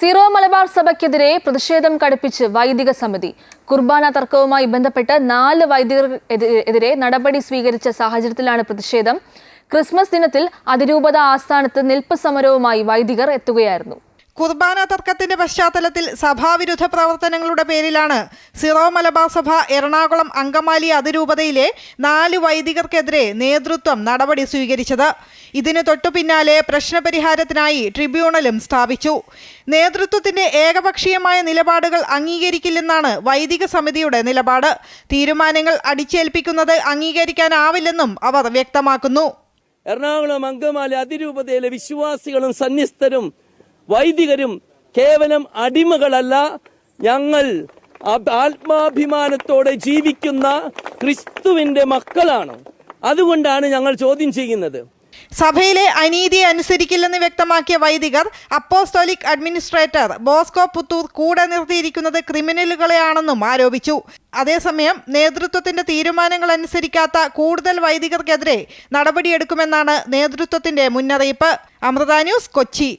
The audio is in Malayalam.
സീറോ മലബാർ സഭയ്ക്കെതിരെ പ്രതിഷേധം കടുപ്പിച്ച് വൈദിക സമിതി. കുർബാന തർക്കവുമായി ബന്ധപ്പെട്ട് നാല് വൈദികർ എതിരെ നടപടി സ്വീകരിച്ച സാഹചര്യത്തിലാണ് പ്രതിഷേധം. ക്രിസ്മസ് ദിനത്തിൽ അതിരൂപത ആസ്ഥാനത്ത് നിൽപ്പ് സമരവുമായി വൈദികർ എത്തുകയായിരുന്നു. കുർബാന തർക്കത്തിന്റെ പശ്ചാത്തലത്തിൽ സഭാവിരുദ്ധ പ്രവർത്തനങ്ങളുടെ പേരിലാണ് സിറോ മലബാർ സഭ എറണാകുളം അങ്കമാലി അതിരൂപതയിലെ നാല് വൈദികർക്കെതിരെ നേതൃത്വം നടപടി സ്വീകരിച്ചത്. ഇതിന് തൊട്ടു പിന്നാലെ പ്രശ്നപരിഹാരത്തിനായി ട്രിബ്യൂണലും സ്ഥാപിച്ചു. നേതൃത്വത്തിന്റെ ഏകപക്ഷീയമായ നിലപാടുകൾ അംഗീകരിക്കില്ലെന്നാണ് വൈദിക സമിതിയുടെ നിലപാട്. തീരുമാനങ്ങൾ അടിച്ചേൽപ്പിക്കുന്നത് അംഗീകരിക്കാനാവില്ലെന്നും അവർ വ്യക്തമാക്കുന്നു. എറണാകുളം അങ്കമാലി അതിരൂപതയിലെ വിശ്വാസികളും സന്യസ്തരും വൈദികരും കേവലം അടിമകളല്ല ഞങ്ങൾ ആത്മാഭിമാനത്തോടെ ജീവിക്കുന്ന ക്രിസ്തുവിന്റെ മക്കളാണ്. അതുകൊണ്ടാണ് ഞങ്ങൾ ചോദ്യം ചെയ്യുന്നത്. സഭയിലെ അനീതി അനുസരിക്കില്ലെന്ന് വ്യക്തമാക്കിയ വൈദികർ അപ്പോസ്തോലിക് അഡ്മിനിസ്ട്രേറ്റർ ബോസ്കോ പുത്തൂർ കൂടെ നിർത്തിയിരിക്കുന്നത് ക്രിമിനലുകളെയാണെന്നും ആരോപിച്ചു. അതേസമയം നേതൃത്വത്തിന്റെ തീരുമാനങ്ങൾ അനുസരിക്കാത്ത കൂടുതൽ വൈദികർക്കെതിരെ നടപടിയെടുക്കുമെന്നാണ് നേതൃത്വത്തിന്റെ മുന്നറിയിപ്പ്. അമൃത ന്യൂസ് കൊച്ചി.